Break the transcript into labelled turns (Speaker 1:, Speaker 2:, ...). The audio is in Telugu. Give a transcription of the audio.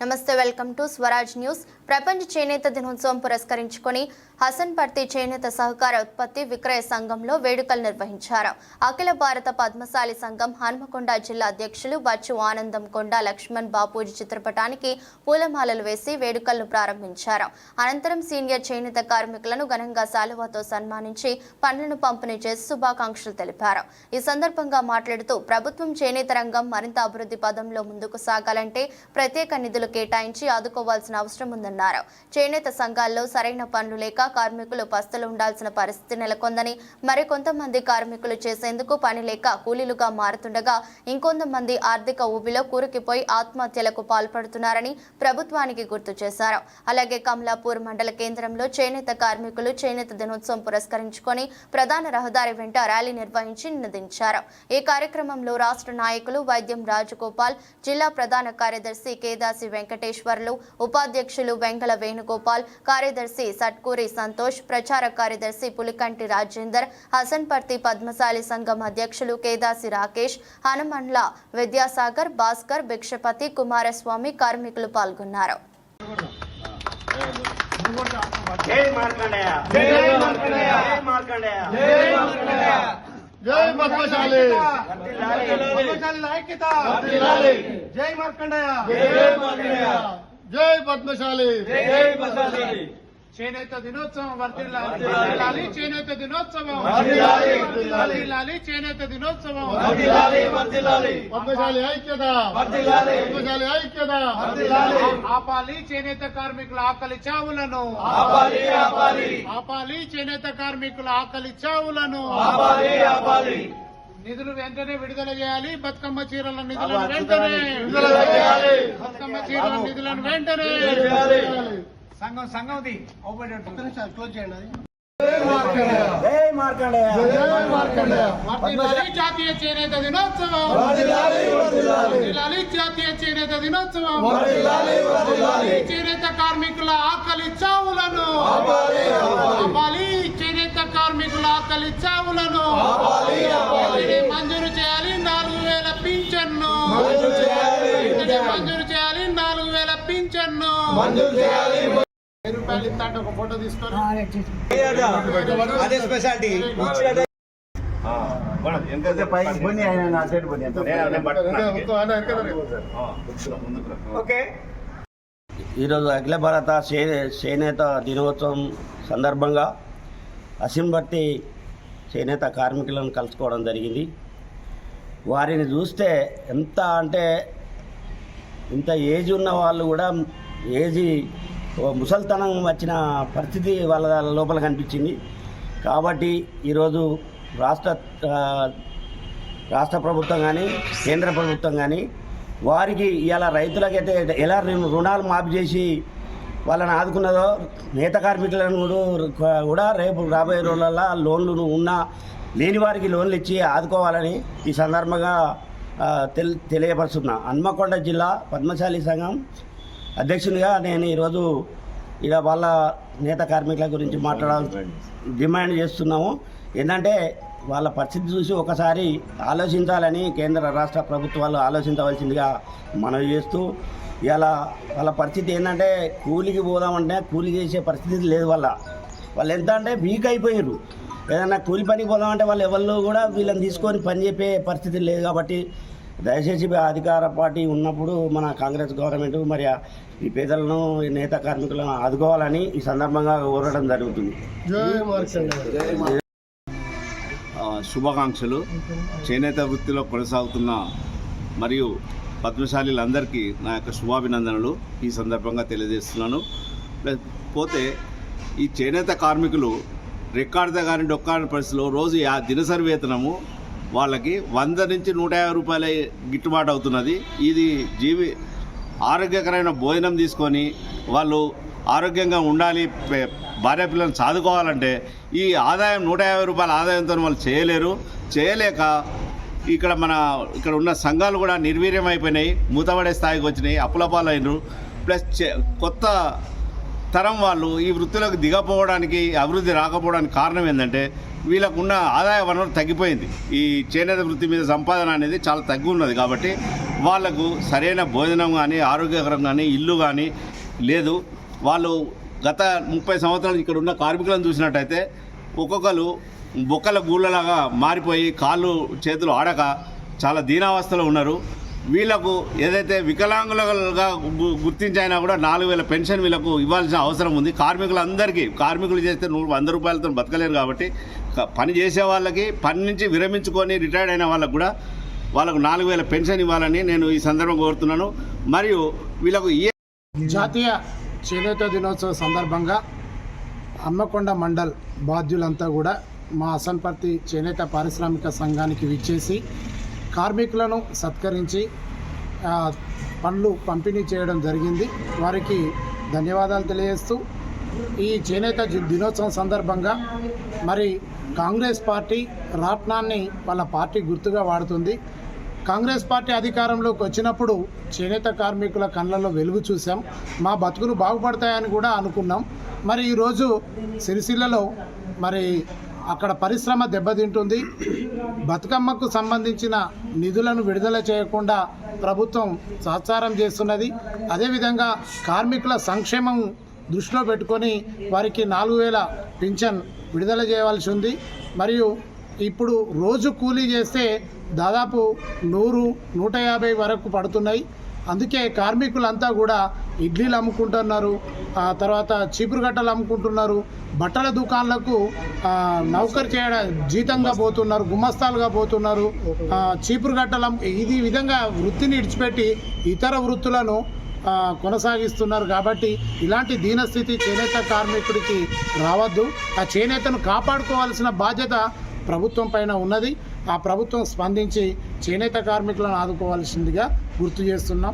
Speaker 1: నమస్తే వెల్కమ్ టు స్వరాజ్ న్యూస్ ప్రపంచ చేనేత దినోత్సవం పురస్కరించుకొని హసన్పర్తి చేనేత సహకార ఉత్పత్తి విక్రయ సంఘంలో వేడుకలు నిర్వహించారు. అఖిల భారత పద్మశాలి సంఘం హన్మకొండ జిల్లా అధ్యక్షులు బచ్చు ఆనందం కొండ లక్ష్మణ్ బాపూజీ చిత్రపటానికి పూలమాలలు వేసి వేడుకలను ప్రారంభించారు. అనంతరం సీనియర్ చేనేత కార్మికులను ఘనంగా శాలువాతో సన్మానించి పండ్లను పంపిణీ చేసి శుభాకాంక్షలు తెలిపారు. ఈ సందర్భంగా మాట్లాడుతూ ప్రభుత్వం చేనేత రంగం మరింత అభివృద్ధి పదంలో ముందుకు సాగాలంటే ప్రత్యేక నిధులు కేటాయించి ఆదుకోవాల్సిన అవసరం ఉందన్నారు చేనేత సంఘాల్లో సరైన పనులు లేక కార్మికులు పస్తులు ఉండాల్సిన పరిస్థితి నెలకొందని మరికొంతమంది కార్మికులు చేసేందుకు పని లేక కూలీలుగా మారుతుండగా ఇంకొంతమంది ఆర్థిక ఊబిలో కూరుకుపోయి ఆత్మహత్యలకు పాల్పడుతున్నారని ప్రభుత్వానికి గుర్తు చేశారు. అలాగే కమలాపూర్ మండల కేంద్రంలో చేనేత కార్మికులు చేనేత దినోత్సవం పురస్కరించుకొని ప్రధాన రహదారి వెంట ర్యాలీ నిర్వహించి నినదించారు ఈ కార్యక్రమంలో రాష్ట్ర నాయకులు వైద్యం రాజగోపాల్ జిల్లా ప్రధాన కార్యదర్శి కేదాసి వెంకటేశ్వర్లు ఉపాధ్యక్షులు వెంకల వేణుగోపాల్ కార్యదర్శి సట్కూరి సంతోష్ ప్రచార కార్యదర్శి పులికంటి రాజేందర్ హసన్పర్తి పద్మశాలి సంఘం అధ్యక్షులు కేదాసి రాకేష్ హనుమండ్ల విద్యాసాగర్ భాస్కర్ భిక్షపతి కుమారస్వామి కార్మికులు పాల్గొన్నారు
Speaker 2: జై మార్కండేయ
Speaker 3: జై మార్కండేయ.
Speaker 2: జై మార్కండేయ
Speaker 3: జై పద్మశాలి. పద్మశాలి ఐక్యత. జై మార్కండేయ
Speaker 4: జై మార్కండేయ.
Speaker 3: జై పద్మశాలి. చేనేత దినోత్సవం వర్ధిల్లాలి. చేనేత దినోత్సవం.
Speaker 4: వర్ధిల్లాలి.
Speaker 3: చేనేత దినోత్సవం. పద్మశాలి ఐక్యత. పద్మశాలి ఐక్యత. ఆపాలి చేనేత కార్మికుల ఆకలి చావులను.
Speaker 4: ఆపాలి
Speaker 3: చేనేత కార్మికుల ఆకలి చావులను. నిధులు వెంటనే విడుదల చేయాలి. బతుకమ్మ చీరల నిధులను వెంటనే
Speaker 4: విడుదల చేయాలి.
Speaker 3: బతుకమ్మ చీరల నిధులను వెంటనే
Speaker 4: చేయాలి.
Speaker 3: సంఘం సంఘంది క్లోజ్ చేయండి అది.
Speaker 2: జై మార్కండేయ.
Speaker 3: వర్ధిల్లాలి జాతీయ చేనేత దినోత్సవం. జాతీయ చేనేత దినోత్సవం. చేనేత కార్మికుల ఆకలి చావులను కార్మికుల ఆకలి చావులను
Speaker 4: ఆపాలి, ఆపాలి.
Speaker 3: వెంటనే మంజూరు చేయాలి నాలుగు వేల పింఛన్ను.
Speaker 4: మంజూరు చేయాలి.
Speaker 3: నాలుగు వేల పింఛన్ను. రూపాయలు ఒక ఫోటో తీసుకొని.
Speaker 5: ఈరోజు అఖిల భారత చేనేత దినోత్సవం సందర్భంగా అసింబట్టి చేనేత కార్మికులను కలుసుకోవడం జరిగింది. వారిని చూస్తే ఎంత అంటే ఇంత ఏజ్ ఉన్న వాళ్ళు కూడా ఏజీ ముసల్తనం వచ్చిన పరిస్థితి వాళ్ళ లోపల కనిపించింది. కాబట్టి ఈరోజు రాష్ట్ర రాష్ట్ర ప్రభుత్వం కానీ కేంద్ర ప్రభుత్వం కానీ వారికి ఇలా రైతులకైతే ఎలా రుణాలు మాఫీ చేసి వాళ్ళని ఆదుకున్నదో నేత కార్మికులను కూడా- రేపు రాబోయే రోజులలో లోన్లు ఉన్న లేని వారికి లోన్లు ఇచ్చి ఆదుకోవాలని ఈ సందర్భంగా తెల్ తెలియపరుస్తున్నా. హన్మకొండ జిల్లా పద్మశాలి సంఘం అధ్యక్షునిగా నేను ఈరోజు ఇక వాళ్ళ నేత కార్మికుల గురించి మాట్లాడాలి డిమాండ్ చేస్తున్నాము. ఏంటంటే వాళ్ళ పరిస్థితి చూసి ఒకసారి ఆలోచించాలని కేంద్ర రాష్ట్ర ప్రభుత్వాలు ఆలోచించవలసిందిగా మనవి చేస్తూ ఇలా వాళ్ళ పరిస్థితి ఏంటంటే కూలికి పోదామంటే కూలి చేసే పరిస్థితి లేదు వాళ్ళ. వాళ్ళు ఎంత అంటే వీక్ అయిపోయారు ఏదైనా కూలి పనికి పోదామంటే వాళ్ళు ఎవరు కూడా వీళ్ళని తీసుకొని పని చెప్పే పరిస్థితి లేదు కాబట్టి దయచేసి అధికార పార్టీ ఉన్నప్పుడు మన కాంగ్రెస్ గవర్నమెంట్ మరి ఈ పేదలను ఈ నేత కార్మికులను ఆదుకోవాలని ఈ సందర్భంగా కోరడం జరుగుతుంది.
Speaker 6: శుభాకాంక్షలు. చేనేత వృత్తిలో కొనసాగుతున్న మరియు పద్మశాలీలందరికీ నా యొక్క శుభాభినందనలు ఈ సందర్భంగా తెలియజేస్తున్నాను. ప్లస్ పోతే ఈ చేనేత కార్మికులు రికార్డుతో కానీ డొక్కాని పరిస్థితిలో రోజు ఆ దినసరి వేతనము వాళ్ళకి వంద నుంచి నూట యాభై రూపాయల గిట్టుబాటు అవుతున్నది. ఇది జీవి ఆరోగ్యకరమైన భోజనం తీసుకొని వాళ్ళు ఆరోగ్యంగా ఉండాలి భార్య పిల్లలను చదువుకోవాలంటే ఈ ఆదాయం నూట యాభై రూపాయల ఆదాయంతో వాళ్ళు చేయలేరు. చేయలేక ఇక్కడ మన ఇక్కడ ఉన్న సంఘాలు కూడా నిర్వీర్యం అయిపోయినాయి మూతపడే స్థాయికి వచ్చినాయి అప్పులపాలైనరు. ప్లస్ చే- కొత్త తరం వాళ్ళు ఈ వృత్తిలోకి దిగపోవడానికి అభివృద్ధి రాకపోవడానికి కారణం ఏంటంటే వీళ్ళకున్న ఆదాయ వనరు తగ్గిపోయింది. ఈ చేనేత వృత్తి మీద సంపాదన అనేది చాలా తగ్గి ఉన్నది కాబట్టి వాళ్ళకు సరైన భోజనం కానీ ఆరోగ్యకరం కానీ ఇల్లు కానీ లేదు. వాళ్ళు గత ముప్పై సంవత్సరాలు ఇక్కడ ఉన్న కార్మికులను చూసినట్టయితే ఒక్కొక్కరు బొక్కల గూళ్ళలాగా మారిపోయి కాళ్ళు చేతులు ఆడక చాలా దీనావస్థలో ఉన్నారు. వీళ్ళకు ఏదైతే వికలాంగులుగా గుర్తించైనా కూడా నాలుగు వేల పెన్షన్ వీళ్ళకు ఇవ్వాల్సిన అవసరం ఉంది. కార్మికులందరికీ కార్మికులు చేస్తే నూరు వంద రూపాయలతో బతకలేరు కాబట్టి పని చేసే వాళ్ళకి పని నుంచి విరమించుకొని రిటైర్డ్ అయిన వాళ్ళకు కూడా వాళ్ళకు నాలుగు వేల పెన్షన్ ఇవ్వాలని నేను ఈ సందర్భంగా కోరుతున్నాను. మరియు వీళ్ళకు ఏ
Speaker 3: జాతీయ చేనేత దినోత్సవ సందర్భంగా అమ్మకొండ మండల్ బాధ్యులంతా కూడా మా అసన్పర్తి చేనేత పారిశ్రామిక సంఘానికి విచ్చేసి కార్మికులను సత్కరించి పనులు పండ్లు పంపిణీ చేయడం జరిగింది. వారికి ధన్యవాదాలు తెలియజేస్తూ ఈ చేనేత దినోత్సవం సందర్భంగా మరి కాంగ్రెస్ పార్టీ రాట్నాన్ని వాళ్ళ పార్టీ గుర్తుగా వాడుతుంది. కాంగ్రెస్ పార్టీ అధికారంలోకి వచ్చినప్పుడు చేనేత కార్మికుల కళ్ళల్లో వెలుగు చూసాం మా బతుకులు బాగుపడతాయని కూడా అనుకున్నాం. మరి ఈరోజు సిరిసిల్లలో మరి అక్కడ పరిశ్రమ దెబ్బతింటుంది. బతుకమ్మకు సంబంధించిన నిధులను విడుదల చేయకుండా ప్రభుత్వం సహచారం చేస్తున్నది. అదేవిధంగా కార్మికుల సంక్షేమం దృష్టిలో పెట్టుకొని వారికి నాలుగు వేల పింఛన్ విడుదల చేయవలసి ఉంది. మరియు ఇప్పుడు రోజు కూలీ చేస్తే దాదాపు నూరు నూట యాభై వరకు పడుతున్నాయి. అందుకే కార్మికులంతా కూడా ఇడ్లీలు అమ్ముకుంటున్నారు ఆ తర్వాత చీపురు గట్టలు అమ్ముకుంటున్నారు బట్టల దుకాణాలకు నౌకరు చేయడం జీతంగా పోతున్నారు గుమ్మస్తాలుగా పోతున్నారు చీపురు గట్టలు ఇది విధంగా వృత్తిని ఇడిచిపెట్టి ఇతర వృత్తులను కొనసాగిస్తున్నారు కాబట్టి ఇలాంటి దీనస్థితి చేనేత కార్మికుడికి రావద్దు. ఆ చేనేతను కాపాడుకోవాల్సిన బాధ్యత ప్రభుత్వం పైన ఉన్నది. ఆ ప్రభుత్వం స్పందించి చేనేత కార్మికులను ఆదుకోవాల్సిందిగా గుర్తు చేస్తున్నాం.